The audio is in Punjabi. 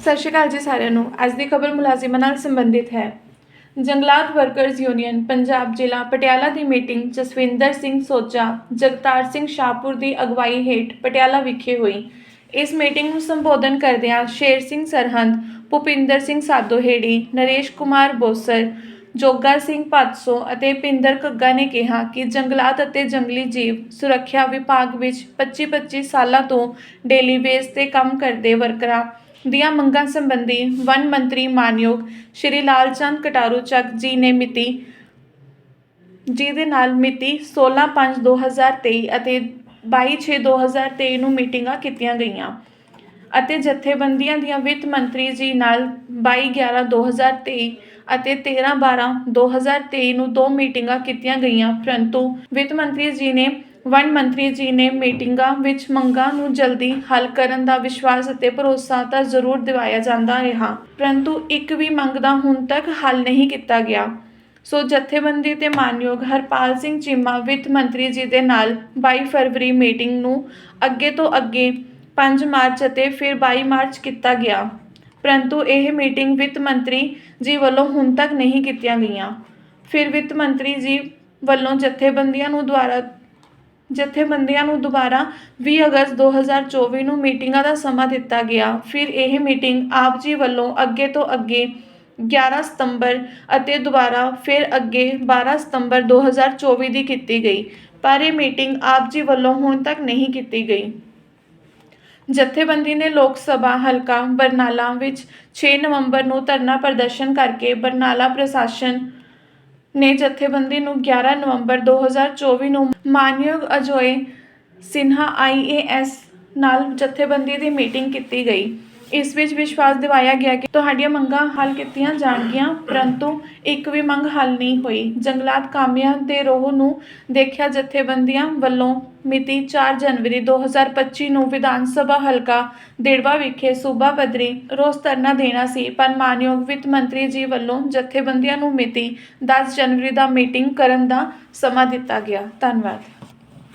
ਸਤਿ ਸ਼੍ਰੀ ਅਕਾਲ ਜੀ ਸਾਰਿਆਂ ਨੂੰ। ਅੱਜ ਦੀ ਖਬਰ ਮੁਲਾਜ਼ਮਾਂ ਨਾਲ ਸੰਬੰਧਿਤ ਹੈ। ਜੰਗਲਾਤ ਵਰਕਰਜ਼ ਯੂਨੀਅਨ ਪੰਜਾਬ ਜ਼ਿਲ੍ਹਾ ਪਟਿਆਲਾ ਦੀ ਮੀਟਿੰਗ ਜਸਵਿੰਦਰ ਸਿੰਘ ਸੋਚਾ, ਜਗਤਾਰ ਸਿੰਘ ਸ਼ਾਹਪੁਰ ਦੀ ਅਗਵਾਈ ਹੇਠ ਪਟਿਆਲਾ ਵਿਖੇ ਹੋਈ। ਇਸ ਮੀਟਿੰਗ ਨੂੰ ਸੰਬੋਧਨ ਕਰਦਿਆਂ ਸ਼ੇਰ ਸਿੰਘ ਸਰਹੰਦ, ਭੁਪਿੰਦਰ ਸਿੰਘ ਸਾਦੋਹੇੜੀ, ਨਰੇਸ਼ ਕੁਮਾਰ ਬੋਸਰ, ਜੋਗਾ ਸਿੰਘ ਪਾਤਸੋ ਅਤੇ ਪਿੰਦਰ ਕੱਗਾ ਨੇ ਕਿਹਾ ਕਿ ਜੰਗਲਾਤ ਅਤੇ ਜੰਗਲੀ ਜੀਵ ਸੁਰੱਖਿਆ ਵਿਭਾਗ ਵਿੱਚ 25-25 ਸਾਲਾਂ ਤੋਂ ਡੇਲੀ ਬੇਸ ਤੇ ਕੰਮ ਕਰਦੇ ਵਰਕਰਾਂ ਦੀਆਂ ਮੰਗਾਂ ਸੰਬੰਧੀ ਵਨ ਮੰਤਰੀ ਮਾਨਯੋਗ ਸ਼੍ਰੀ ਲਾਲਚੰਦ ਕਟਾਰੂ ਚੱਕ ਜੀ ਨੇ ਮਿਤੀ ਜੀ ਦੇ ਨਾਲ ਮਿਤੀ 16/5/2023 ਅਤੇ 22/6/2023 ਨੂੰ ਮੀਟਿੰਗਾਂ ਕੀਤੀਆਂ ਗਈਆਂ ਅਤੇ ਜਥੇਬੰਦੀਆਂ ਦੀਆਂ ਵਿੱਤ ਮੰਤਰੀ ਜੀ ਨਾਲ 22/11/2023 ਅਤੇ 13/12/2023 ਨੂੰ ਦੋ ਮੀਟਿੰਗਾਂ ਕੀਤੀਆਂ ਗਈਆਂ, ਪਰੰਤੂ ਵਿੱਤ ਮੰਤਰੀ ਜੀ ਨੇ ਵਨ ਮੰਤਰੀ ਜੀ ਨੇ ਮੀਟਿੰਗਾਂ ਵਿੱਚ ਮੰਗਾਂ ਨੂੰ ਜਲਦੀ ਹੱਲ ਕਰਨ ਦਾ ਵਿਸ਼ਵਾਸ ਅਤੇ ਭਰੋਸਾ ਤਾਂ ਜ਼ਰੂਰ ਦਿਵਾਇਆ ਜਾਂਦਾ ਰਿਹਾ, ਪਰੰਤੂ ਇੱਕ ਵੀ ਮੰਗ ਦਾ ਹੁਣ ਤੱਕ ਹੱਲ ਨਹੀਂ ਕੀਤਾ ਗਿਆ। ਸੋ ਜਥੇਬੰਦੀ ਤੇ ਮਾਨਯੋਗ ਹਰਪਾਲ ਸਿੰਘ ਚੀਮਾ ਵਿੱਤ ਮੰਤਰੀ ਜੀ ਦੇ ਨਾਲ 22 ਫਰਵਰੀ ਮੀਟਿੰਗ ਨੂੰ ਅੱਗੇ ਤੋਂ ਅੱਗੇ 5 ਮਾਰਚ ਅਤੇ ਫਿਰ 22 ਮਾਰਚ ਕੀਤਾ ਗਿਆ। ਪਰੰਤੂ ਇਹ ਮੀਟਿੰਗ ਵਿੱਤ ਮੰਤਰੀ ਜੀ ਵੱਲੋਂ ਹੁਣ ਤੱਕ ਨਹੀਂ ਕੀਤੀਆਂ ਗਈਆਂ। ਫਿਰ ਵਿੱਤ ਮੰਤਰੀ ਜੀ ਵੱਲੋਂ ਜਥੇਬੰਦੀਆਂ ਨੂੰ ਦੁਆਰਾ ਜਥੇਬੰਦੀਆਂ ਨੂੰ ਦੁਬਾਰਾ 20 ਅਗਸਤ 2024 ਨੂੰ ਮੀਟਿੰਗਾਂ ਦਾ ਸਮਾਂ ਦਿੱਤਾ ਗਿਆ। ਫਿਰ ਇਹ ਮੀਟਿੰਗ ਆਪ ਜੀ ਵੱਲੋਂ ਅੱਗੇ ਤੋਂ ਅੱਗੇ 11 ਸਤੰਬਰ ਅਤੇ ਦੁਬਾਰਾ ਫਿਰ ਅੱਗੇ 12 ਸਤੰਬਰ 2024 ਦੀ ਕੀਤੀ ਗਈ, ਪਰ ਇਹ ਮੀਟਿੰਗ ਆਪ ਜੀ ਵੱਲੋਂ ਹੁਣ ਤੱਕ ਨਹੀਂ ਕੀਤੀ ਗਈ। ਜਥੇਬੰਦੀ ਨੇ ਲੋਕ ਸਭਾ ਹਲਕਾ ਬਰਨਾਲਾ ਵਿੱਚ 6 ਨਵੰਬਰ ਨੂੰ ਧਰਨਾ ਪ੍ਰਦਰਸ਼ਨ ਕਰਕੇ ਬਰਨਾਲਾ ਪ੍ਰਸ਼ਾਸਨ ਨੇ ਜਥੇਬੰਦੀ ਨੂੰ 11 ਨਵੰਬਰ 2024 ਨੂੰ ਮਾਨਯੋਗ ਅਜੋਏ ਸਿਨਹਾ ਆਈਏਐਸ ਨਾਲ ਜਥੇਬੰਦੀ ਦੀ ਮੀਟਿੰਗ ਕੀਤੀ ਗਈ। ਇਸ ਵਿੱਚ ਵਿਸ਼ਵਾਸ ਦਿਵਾਇਆ ਗਿਆ ਕਿ ਤੁਹਾਡੀਆਂ ਮੰਗਾਂ ਹੱਲ ਕੀਤੀਆਂ ਜਾਣਗੀਆਂ, ਪਰੰਤੂ ਇੱਕ ਵੀ ਮੰਗ ਹੱਲ ਨਹੀਂ ਹੋਈ। ਜੰਗਲਾਤ ਕਾਮਿਆਂ ਦੇ ਰੋਹ ਨੂੰ ਦੇਖਿਆ ਜਥੇਬੰਦੀਆਂ ਵੱਲੋਂ ਮਿਤੀ 4 ਜਨਵਰੀ 2025 ਨੂੰ ਵਿਧਾਨ ਸਭਾ ਹਲਕਾ ਦੇੜਵਾ ਵਿਖੇ ਸੂਬਾ ਪੱਧਰੀ ਰੋਸ ਧਰਨਾ ਦੇਣਾ ਸੀ, ਪਰ ਮਾਨਯੋਗ ਵਿੱਤ ਮੰਤਰੀ ਜੀ ਵੱਲੋਂ ਜਥੇਬੰਦੀਆਂ ਨੂੰ ਮਿਤੀ 10 ਜਨਵਰੀ ਦਾ ਮੀਟਿੰਗ ਕਰਨ ਦਾ ਸਮਾਂ ਦਿੱਤਾ ਗਿਆ। ਧੰਨਵਾਦ।